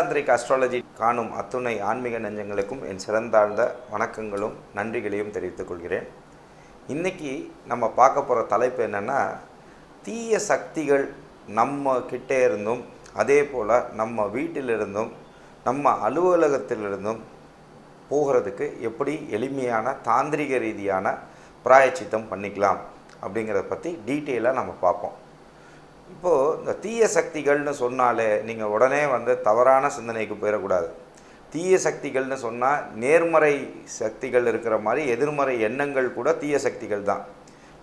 வேதாந்திரிக் astrology காணும் அத்துணை ஆன்மீக நெஞ்சங்களுக்கும் என் சிறந்தாழ்ந்த வணக்கங்களும் நன்றிகளையும் தெரிவித்துக் கொள்கிறேன். இன்றைக்கி நம்ம பார்க்க போகிற தலைப்பு என்னென்னா தீய சக்திகள் நம்ம கிட்டே இருந்தும் அதே போல் நம்ம வீட்டிலிருந்தும் நம்ம அலுவலகத்திலிருந்தும் போகிறதுக்கு எப்படி எளிமையான தாந்திரிக ரீதியான பிராயச்சித்தம் பண்ணிக்கலாம் அப்படிங்கிறத பற்றி டீட்டெயிலாக நம்ம பார்ப்போம். இப்போது இந்த தீய சக்திகள்னு சொன்னாலே நீங்கள் உடனே வந்து தவறான சிந்தனைக்கு போயிடக்கூடாது. தீய சக்திகள்னு சொன்னால் நேர்மறை சக்திகள் இருக்கிற மாதிரி எதிர்மறை எண்ணங்கள் கூட தீய சக்திகள் தான்.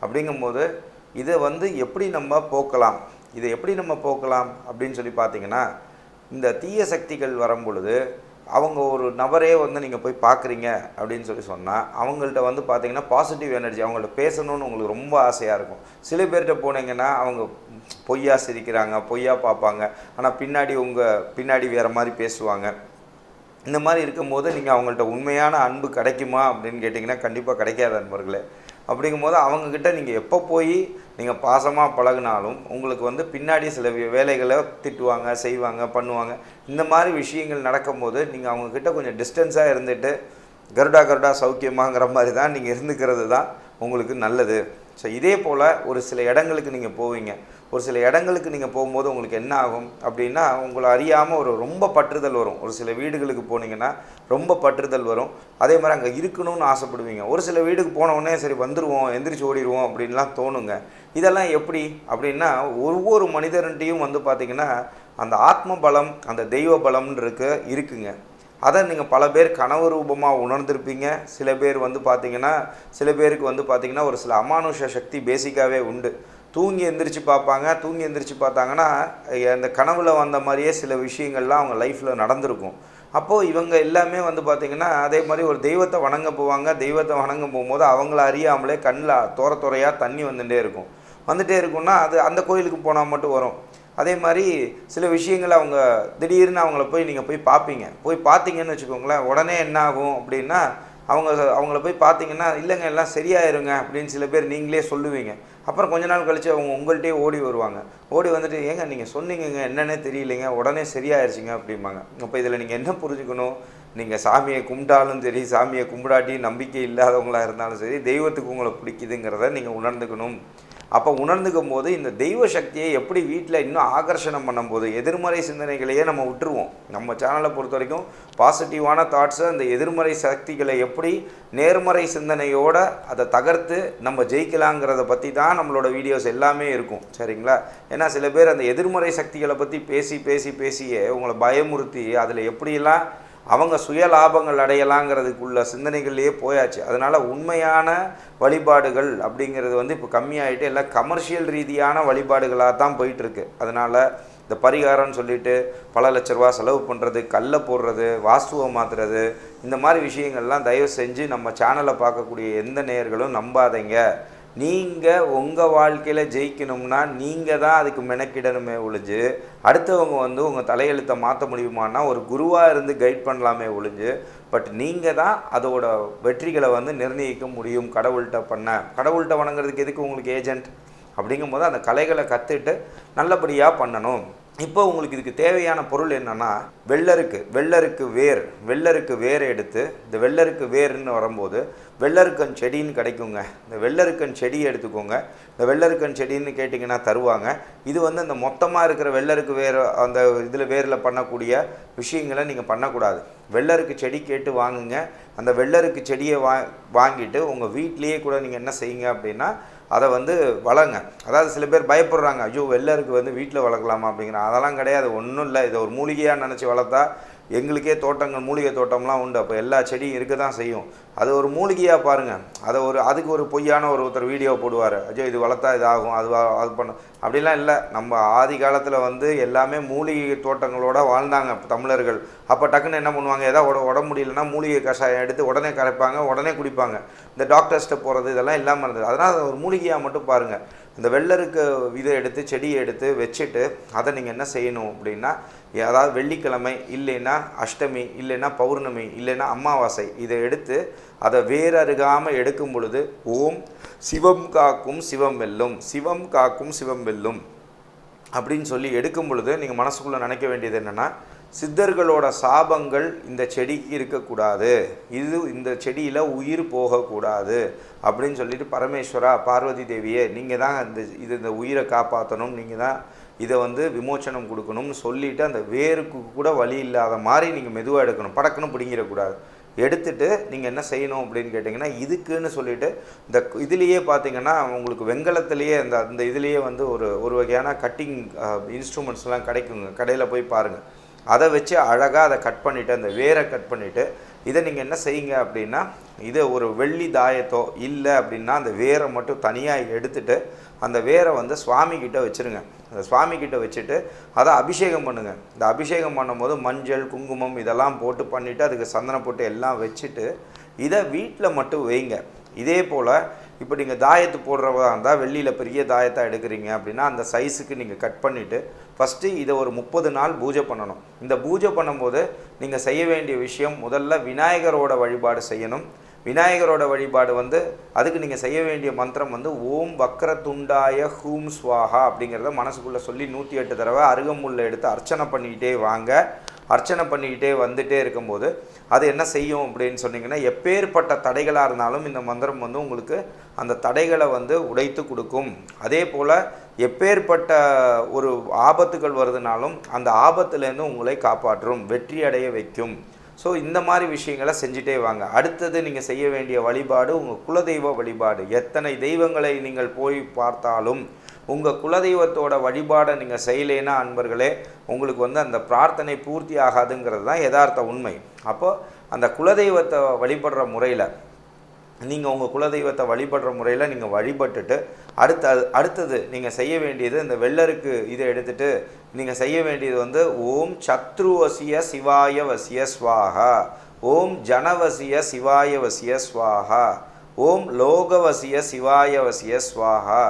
அப்படிங்கும்போது இதை வந்து எப்படி நம்ம போக்கலாம்? இதை எப்படி நம்ம போக்கலாம்? அப்படின்னு சொல்லி பார்த்தீங்கன்னா இந்த தீய சக்திகள் வரும் பொழுது அவங்க ஒரு நபரே வந்து நீங்கள் போய் பார்க்குறீங்க அப்படின்னு சொல்லி சொன்னால் அவங்கள்ட்ட வந்து பார்த்தீங்கன்னா பாசிட்டிவ் எனர்ஜி அவங்கள்ட்ட பேசணும்னு உங்களுக்கு ரொம்ப ஆசையாக இருக்கும். சில பேர்கிட்ட போனீங்கன்னா அவங்க பொய்யா சிரிக்கிறாங்க பொய்யா பார்ப்பாங்க. ஆனால் பின்னாடி உங்கள் பின்னாடி வேறு மாதிரி பேசுவாங்க. இந்த மாதிரி இருக்கும்போது நீங்கள் அவங்கள்ட்ட உண்மையான அன்பு கிடைக்குமா அப்படின்னு கேட்டிங்கன்னா கண்டிப்பாக கிடைக்காத அன்பர்களே அப்படிங்கும்போது அவங்கக்கிட்ட நீங்கள் எப்போ போய் நீங்கள் பாசமாக பழகுனாலும் உங்களுக்கு வந்து பின்னாடி சில வேலைகளை திட்டுவாங்க செய்வாங்க பண்ணுவாங்க. இந்த மாதிரி விஷயங்கள் நடக்கும்போது நீங்கள் அவங்கக்கிட்ட கொஞ்சம் டிஸ்டன்ஸாக இருந்துட்டு கருடா கருடா சௌக்கியமாங்கிற மாதிரி தான் நீங்கள் இருந்துக்கிறது தான் உங்களுக்கு நல்லது. ஸோ இதே போல் ஒரு சில இடங்களுக்கு நீங்கள் போவீங்க. ஒரு சில இடங்களுக்கு நீங்கள் போகும்போது உங்களுக்கு என்ன ஆகும் அப்படின்னா உங்களை அறியாமல் ஒரு ரொம்ப பற்றுதல் வரும். ஒரு சில வீடுகளுக்கு போனீங்கன்னா ரொம்ப பற்றுதல் வரும். அதே மாதிரி அங்கே இருக்கணும்னு ஆசைப்படுவீங்க. ஒரு சில வீடுக்கு போனவுடனே சரி வந்துடுவோம் எந்திரிச்சு ஓடிடுவோம் அப்படின்லாம் தோணுங்க. இதெல்லாம் எப்படி அப்படின்னா ஒவ்வொரு மனிதர்கிட்டையும் வந்து பார்த்திங்கன்னா அந்த ஆத்ம பலம் அந்த தெய்வ பலம்னு இருக்குங்க. அதை நீங்கள் பல பேர் கனவு ரூபமாக உணர்ந்திருப்பீங்க. சில பேர் வந்து பார்த்தீங்கன்னா சில பேருக்கு வந்து பார்த்தீங்கன்னா ஒரு சில அமானுஷ சக்தி பேசிக்காகவே உண்டு. தூங்கி எந்திரிச்சு பார்ப்பாங்க. தூங்கி எந்திரிச்சு பார்த்தாங்கன்னா அந்த கனவில் வந்த மாதிரியே சில விஷயங்கள்லாம் அவங்க லைஃப்பில் நடந்திருக்கும். அப்போது இவங்க எல்லாமே வந்து பார்த்திங்கன்னா அதே மாதிரி ஒரு தெய்வத்தை வணங்க போவாங்க. தெய்வத்தை வணங்க போகும்போது அவங்கள அறியாமலே கண்ணில் துறை துறையாக தண்ணி வந்துகிட்டே இருக்கும். வந்துகிட்டே இருக்கும்னா அது அந்த கோயிலுக்கு போனால் மட்டும் வரும். அதே மாதிரி சில விஷயங்கள் அவங்க திடீர்னு அவங்கள போய் நீங்கள் போய் பார்ப்பீங்க போய் பார்த்தீங்கன்னு வச்சுக்கோங்களேன் உடனே என்ன ஆகும் அப்படின்னா அவங்க அவங்கள போய் பார்த்தீங்கன்னா இல்லைங்க எல்லாம் சரியாயிருங்க அப்படின்னு சில பேர் நீங்களே சொல்லுவீங்க. அப்புறம் கொஞ்ச நாள் கழித்து அவங்க உங்கள்கிட்டயே ஓடி வருவாங்க. ஓடி வந்துட்டு ஏங்க நீங்கள் சொன்னீங்கங்க என்னன்னே தெரியலைங்க உடனே சரியாயிருச்சுங்க அப்படிம்பாங்க. அப்போ இதில் நீங்கள் என்ன புரிஞ்சுக்கணும்? நீங்கள் சாமியை கும்பிட்டாலும் சரி சாமியை கும்பிடாட்டி நம்பிக்கை இல்லாதவங்களாக இருந்தாலும் சரி தெய்வத்துக்கு உங்களை பிடிக்குதுங்கிறத நீங்கள் உணர்ந்துக்கணும். அப்போ உணர்ந்துக்கும் போது இந்த தெய்வ சக்தியை எப்படி வீட்டில் இன்னும் ஆகர்ஷணம் பண்ணும்போது எதிர்மறை சிந்தனைகளையே நம்ம விட்டுருவோம். நம்ம சேனலை பொறுத்த வரைக்கும் பாசிட்டிவான தாட்ஸை அந்த எதிர்மறை சக்திகளை எப்படி நேர்மறை சிந்தனையோடு அதை தகர்த்து நம்ம ஜெயிக்கலாங்கிறத பற்றி தான் நம்மளோட வீடியோஸ் எல்லாமே இருக்கும். சரிங்களா? ஏன்னா சில பேர் அந்த எதிர்மறை சக்திகளை பற்றி பேசி பேசி பேசியே உங்களை பயமுறுத்தி அதில் எப்படியெல்லாம் அவங்க சுய லாபங்கள் அடையலாங்கிறதுக்குள்ள சிந்தனைகள்லேயே போயாச்சு. அதனால் உண்மையான வழிபாடுகள் அப்படிங்கிறது வந்து இப்போ கம்மியாகிட்டு எல்லாம் கமர்ஷியல் ரீதியான வழிபாடுகளாக தான் போயிட்டுருக்கு. அதனால் இந்த பரிகாரம்னு சொல்லிட்டு பல லட்ச ரூபா செலவு பண்ணுறது கல்லை போடுறது வாஸ்துவை மாற்றுறது இந்த மாதிரி விஷயங்கள்லாம் தயவு செஞ்சு நம்ம சேனலை பார்க்கக்கூடிய எந்த நேயர்களும் நம்பாதீங்க. நீங்கள் உங்கள் வாழ்க்கையில் ஜெயிக்கணும்னா நீங்கள் தான் அதுக்கு மெனக்கிடணுமே ஒழிஞ்சு அடுத்தவங்க வந்து உங்கள் தலையெழுத்தை மாற்ற முடியுமான்னா ஒரு குருவாக இருந்து கைட் பண்ணலாமே ஒழிஞ்சு பட் நீங்கள் தான் அதோட வெற்றிகளை வந்து நிர்ணயிக்க முடியும் கடவுள்கிட்ட பண்ண. கடவுள்கிட்ட வணங்குறதுக்கு எதுக்கு உங்களுக்கு ஏஜென்ட் அப்படிங்கும்போது அந்த கலைகளை கற்றுட்டு நல்லபடியாக பண்ணணும். இப்போ உங்களுக்கு இதுக்கு தேவையான பொருள் என்னன்னா வெள்ளருக்கு வெள்ளருக்கு வேர் வெள்ளருக்கு வேர் எடுத்து இந்த வெள்ளருக்கு வேர்னு வரும்போது வெள்ளருக்கன் செடின்னு கிடைக்குங்க. இந்த வெள்ளருக்கன் செடி எடுத்துக்கோங்க. இந்த வெள்ளருக்கன் செடின்னு கேட்டிங்கன்னா தருவாங்க. இது வந்து அந்த மொத்தமாக இருக்கிற வெள்ளருக்கு வேர் அந்த இதில் வேரில் பண்ணக்கூடிய விஷயங்களை நீங்கள் பண்ணக்கூடாது. வெள்ளருக்கு செடி கேட்டு வாங்குங்க. அந்த வெள்ளருக்கு செடியை வா வாங்கிட்டு உங்கள் வீட்லேயே கூட நீங்கள் என்ன செய்யுங்க அப்படின்னா அதை வந்து வளங்க அதாவது சில பேர் பயப்படுறாங்க ஐயோ வெள்ளருக்கு வந்து வீட்டில் வளர்க்கலாமா? அப்படிங்கிறாங்க அதெல்லாம் கிடையாது ஒன்றும் இல்லை. இதை ஒரு மூலிகையாக நினச்சி வளர்த்தா எங்களுக்கே தோட்டங்கள் மூலிகை தோட்டம்லாம் உண்டு. அப்போ எல்லா செடியும் இருக்க தான் செய்யும். அது ஒரு மூலிகையாக பாருங்கள் அதை ஒரு அதுக்கு ஒரு பொய்யான ஒரு ஒருத்தர் வீடியோ போடுவார். அஜய் இது வளர்த்தா இதாகும் அது அது பண்ணும் அப்படிலாம் இல்லை. நம்ம ஆதி காலத்தில் வந்து எல்லாமே மூலிகை தோட்டங்களோட வாழ்ந்தாங்க தமிழர்கள். அப்போ டக்குன்னு என்ன பண்ணுவாங்க? ஏதாவது உட உடம்பு முடியலன்னா மூலிகை கஷாயம் எடுத்து உடனே கரைப்பாங்க உடனே குடிப்பாங்க. இந்த டாக்டர்ஸ்ட்டை போகிறது இதெல்லாம் இல்லாமல் இருந்தது. அதனால் அதை ஒரு மூலிகையாக மட்டும் பாருங்கள் இந்த வெள்ளருக்கு இதை எடுத்து செடியை எடுத்து வச்சுட்டு அதை நீங்கள் என்ன செய்யணும் அப்படின்னா அதாவது வெள்ளிக்கிழமை இல்லைன்னா அஷ்டமி இல்லைன்னா பௌர்ணமி இல்லைன்னா அமாவாசை இதை எடுத்து அதை வேறருகாமல் எடுக்கும் பொழுது ஓம் சிவம் காக்கும் சிவம் வெல்லும் சிவம் காக்கும் சிவம் வெல்லும் அப்படின்னு சொல்லி எடுக்கும் பொழுது நீங்கள் மனசுக்குள்ளே நினைக்க வேண்டியது என்னென்னா சித்தர்களோட சாபங்கள் இந்த செடிக்கு இருக்கக்கூடாது. இது இந்த செடியில் உயிர் போகக்கூடாது அப்படின்னு சொல்லிட்டு பரமேஸ்வரா பார்வதி தேவியே நீங்கள் தான் இந்த இது இந்த உயிரை காப்பாற்றணும் நீங்கள் தான் இதை வந்து விமோச்சனம் கொடுக்கணும்னு சொல்லிவிட்டு அந்த வேருக்கு கூட வழி இல்லாத மாதிரி நீங்கள் மெதுவாக எடுக்கணும். படக்குன்னு பிடிங்கிடக்கூடாது. எடுத்துட்டு நீங்கள் என்ன செய்யணும் அப்படின்னு கேட்டிங்கன்னா இதுக்குன்னு சொல்லிட்டு இந்த இதுலேயே பார்த்தீங்கன்னா உங்களுக்கு வெங்கலத்திலேயே அந்த அந்த இதுலேயே வந்து ஒரு ஒரு வகையான கட்டிங் இன்ஸ்ட்ருமெண்ட்ஸ்லாம் uh, கிடைக்குங்க. கடையில் போய் பாருங்கள் அதை வச்சு அழகாக அதை கட் பண்ணிவிட்டு அந்த வேரை கட் பண்ணிவிட்டு இதை நீங்கள் என்ன செய்யுங்க அப்படின்னா இதை ஒரு வெள்ளி தாயத்தோ இல்லை அப்படின்னா அந்த வேரை மட்டும் தனியாக எடுத்துட்டு அந்த வேரை வந்து சுவாமிக்கிட்ட வச்சுருங்க. அந்த சுவாமிக்கிட்ட வச்சுட்டு அதை அபிஷேகம் பண்ணுங்கள் இந்த அபிஷேகம் பண்ணும்போது மஞ்சள் குங்குமம் இதெல்லாம் போட்டு பண்ணிவிட்டு அதுக்கு சந்தனம் போட்டு எல்லாம் வச்சுட்டு இதை வீட்டில் மட்டும் வைங்க. இதே போல் இப்போ நீங்கள் தாயத்து போடுறதா இருந்தால் வெள்ளியில் பெரிய தாயத்தாக எடுக்கிறீங்க அப்படின்னா அந்த சைஸுக்கு நீங்கள் கட் பண்ணிவிட்டு ஃபஸ்ட்டு இதை ஒரு முப்பது நாள் பூஜை பண்ணணும். இந்த பூஜை பண்ணும்போது நீங்கள் செய்ய வேண்டிய விஷயம் முதல்ல விநாயகரோட வழிபாடு செய்யணும். விநாயகரோட வழிபாடு வந்து அதுக்கு நீங்கள் செய்ய வேண்டிய மந்திரம் வந்து ஓம் வக்ரதுண்டாய ஹூம் ஸ்வாஹா அப்படிங்கிறத மனசுக்குள்ளே சொல்லி நூற்றி எட்டு தடவை அருகமுள்ள எடுத்து அர்ச்சனை பண்ணிக்கிட்டே வாங்க. அர்ச்சனை பண்ணிக்கிட்டே வந்துகிட்டே இருக்கும்போது அது என்ன செய்யும் அப்படின்னு சொன்னீங்கன்னா எப்பேற்பட்ட தடைகளாக இருந்தாலும் இந்த மந்திரம் வந்து உங்களுக்கு அந்த தடைகளை வந்து உடைத்து கொடுக்கும். அதே போல் எப்பேற்பட்ட ஒரு ஆபத்துகள் வருதுனாலும் அந்த ஆபத்துலேருந்து உங்களை காப்பாற்றும் வெற்றி அடைய வைக்கும். ஸோ இந்த மாதிரி விஷயங்களை செஞ்சுட்டே வாங்க. அடுத்தது நீங்கள் செய்ய வேண்டிய வழிபாடு உங்கள் குலதெய்வ வழிபாடு. எத்தனை தெய்வங்களை நீங்கள் போய் பார்த்தாலும் உங்கள் குலதெய்வத்தோட வழிபாடை நீங்கள் செய்யலைன்னா அன்பர்களே உங்களுக்கு வந்து அந்த பிரார்த்தனை பூர்த்தி ஆகாதுங்கிறது தான் யதார்த்த உண்மை. அப்போது அந்த குலதெய்வத்தை வழிபடுற முறையில் நீங்கள் உங்கள் குலதெய்வத்தை வழிபடுற முறையில் நீங்கள் வழிபட்டுட்டு அடுத்த அடுத்தது நீங்கள் செய்ய வேண்டியது இந்த வெள்ளருக்கு இதை எடுத்துட்டு நீங்கள் செய்ய வேண்டியது வந்து ஓம் சத்ருவசிய சிவாய வசிய ஸ்வாகா ஓம் ஜனவசிய சிவாய வசிய ஸ்வாகா ஓம் லோகவசிய சிவாய வசிய ஸ்வாகா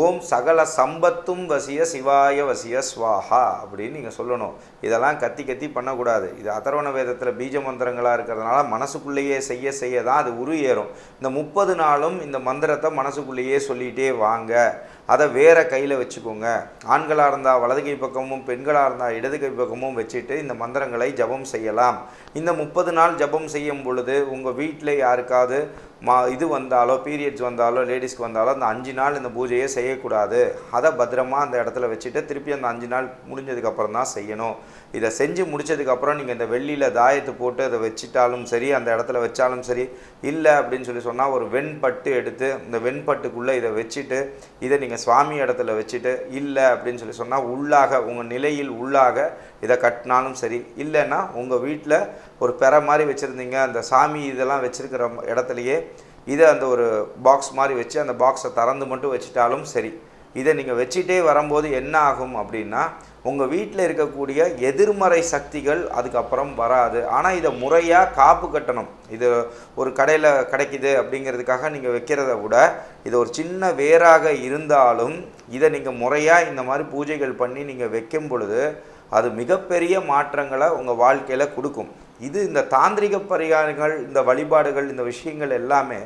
ஓம் சகல சம்பத்தும் வசிய சிவாய வசிய ஸ்வாஹா அப்படின்னு நீங்கள் சொல்லணும். இதெல்லாம் கத்தி கத்தி பண்ணக்கூடாது. இது அதர்வண வேதத்தில் பீஜ மந்திரங்களாக இருக்கிறதுனால மனசுக்குள்ளேயே செய்ய செய்ய தான் அது உருவேறும் இந்த முப்பது நாளும் இந்த மந்திரத்தை மனசுக்குள்ளேயே சொல்லிகிட்டே வாங்க. அதை வேற கையில் வச்சுக்கோங்க. ஆண்களாக இருந்தால் வலது கை பக்கமும் பெண்களாக இருந்தால் இடது கை பக்கமும் வச்சுட்டு இந்த மந்திரங்களை ஜபம் செய்யலாம். இந்த முப்பது நாள் ஜபம் செய்யும் பொழுது உங்கள் வீட்டில் யாருக்காவது மா இது வந்தாலோ பீரியட்ஸ் வந்தாலோ லேடிஸ்க்கு வந்தாலோ அந்த அஞ்சு நாள் இந்த பூஜையை செய்யக்கூடாது. அதை பத்திரமா அந்த இடத்துல வச்சுட்டு திருப்பி அந்த அஞ்சு நாள் முடிஞ்சதுக்கப்புறம் தான் செய்யணும். இதை செஞ்சு முடிச்சதுக்கப்புறம் நீங்கள் இந்த வெள்ளியில் தாயத்தை போட்டு அதை வச்சிட்டாலும் சரி அந்த இடத்துல வச்சாலும் சரி இல்லை அப்படின்னு சொல்லி சொன்னால் ஒரு வெண்பட்டு எடுத்து இந்த வெண்பட்டுக்குள்ளே இதை வச்சுட்டு இதை நீங்கள் சுவாமி இடத்துல வச்சுட்டு இல்லை அப்படின்னு சொல்லி சொன்னால் உள்ளாக உங்கள் நிலையில் உள்ளாக இதை கட்டினாலும் சரி இல்லைன்னா உங்கள் வீட்டில் ஒரு பெற மாதிரி வச்சுருந்தீங்க அந்த சாமி இதெல்லாம் வச்சுருக்கிற இடத்துலையே இதை அந்த ஒரு பாக்ஸ் மாதிரி வச்சு அந்த பாக்ஸை திறந்து மட்டும் வச்சுட்டாலும் சரி இதை நீங்கள் வச்சுட்டே வரும்போது என்ன ஆகும் அப்படின்னா உங்கள் வீட்டில் இருக்கக்கூடிய எதிர்மறை சக்திகள் அதுக்கப்புறம் வராது. ஆனால் இதை முறையாக காப்பு கட்டணும். இது ஒரு கடையில் கிடைக்குது அப்படிங்கிறதுக்காக நீங்கள் வைக்கிறத விட இது ஒரு சின்ன வேராக இருந்தாலும் இதை நீங்கள் முறையாக இந்த மாதிரி பூஜைகள் பண்ணி நீங்கள் வைக்கும் பொழுது அது மிகப்பெரிய மாற்றங்களை உங்கள் வாழ்க்கையில் கொடுக்கும். இது இந்த தாந்திரிக பரிகாரங்கள் இந்த வழிபாடுகள் இந்த விஷயங்கள் எல்லாமே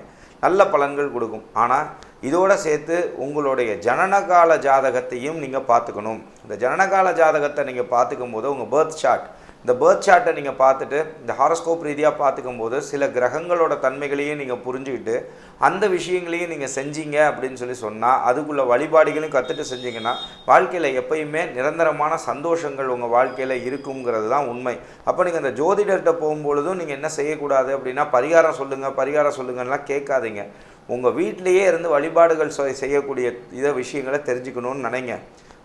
நல்ல பலன்கள் கொடுக்கும். ஆனால் இதோடு சேர்த்து உங்களுடைய ஜனனகால ஜாதகத்தையும் நீங்கள் பார்த்துக்கணும். இந்த ஜனனகால ஜாதகத்தை நீங்கள் பார்த்துக்கும் போது உங்கள் பர்த் சார்ட் இந்த பேர்த் சார்ட்டை நீங்கள் பார்த்துட்டு இந்த ஹாரோஸ்கோப் ரீதியாக பார்த்துக்கும் போது சில கிரகங்களோட தன்மைகளையும் நீங்கள் புரிஞ்சுக்கிட்டு அந்த விஷயங்களையும் நீங்கள் செஞ்சீங்க அப்படின்னு சொல்லி சொன்னால் அதுக்குள்ள வழிபாடுகளையும் கற்றுட்டு செஞ்சீங்கன்னா வாழ்க்கையில் எப்பயுமே நிரந்தரமான சந்தோஷங்கள் உங்கள் வாழ்க்கையில் இருக்குங்கிறது தான் உண்மை. அப்போ நீங்கள் அந்த ஜோதிடர்கிட்ட போகும்பொழுதும் நீங்கள் என்ன செய்யக்கூடாது அப்படின்னா பரிகாரம் சொல்லுங்கள் பரிகாரம் சொல்லுங்கள்லாம் கேட்காதீங்க. உங்கள் வீட்டிலையே இருந்து வழிபாடுகள் செ- செய்யக்கூடிய இதை விஷயங்களை தெரிஞ்சுக்கணும்னு நினைங்க.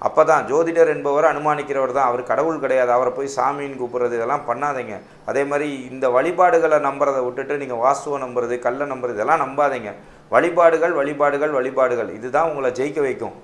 அப்போ தான் ஜோதிடர் என்பவர் அனுமானிக்கிறவர் தான். அவர் கடவுள் கிடையாது. அவரை போய் சாமின்னு கூப்பிட்றது இதெல்லாம் பண்ணாதீங்க. அதே மாதிரி இந்த வழிபாடுகளை நம்புறதை விட்டுட்டு நீங்கள் வாசுவை நம்புறது கல்லை நம்புறது இதெல்லாம் நம்பாதீங்க. வழிபாடுகள் வழிபாடுகள் வழிபாடுகள். இதுதான் உங்களை ஜெயிக்க வைக்கும்.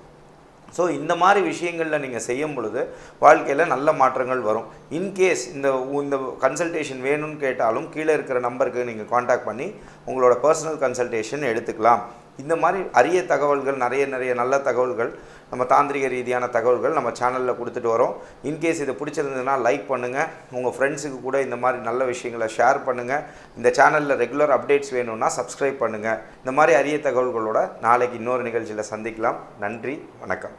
ஸோ இந்த மாதிரி விஷயங்களில் நீங்கள் செய்யும் பொழுது வாழ்க்கையில் நல்ல மாற்றங்கள் வரும். இன்கேஸ் இந்த இந்த கன்சல்டேஷன் வேணும்னு கேட்டாலும் கீழே இருக்கிற நம்பருக்கு நீங்கள் காண்டாக்ட் பண்ணி உங்களோட பர்சனல் கன்சல்டேஷன் எடுத்துக்கலாம். இந்த மாதிரி அரிய தகவல்கள் நிறைய நிறைய நல்ல தகவல்கள் நம்ம தாந்திரிக ரீதியான தகவல்கள் நம்ம சேனலில் கொடுத்துட்டு வரோம். இன்கேஸ் இது பிடிச்சிருந்ததுன்னா லைக் பண்ணுங்கள் உங்கள் ஃப்ரெண்ட்ஸுக்கு கூட இந்த மாதிரி நல்ல விஷயங்களை ஷேர் பண்ணுங்கள் இந்த சேனலில் ரெகுலர் அப்டேட்ஸ் வேணும்னா சப்ஸ்கிரைப் பண்ணுங்கள் இந்த மாதிரி அரிய தகவல்களோட நாளைக்கு இன்னொரு நிகழ்ச்சியில் சந்திக்கலாம். நன்றி வணக்கம்.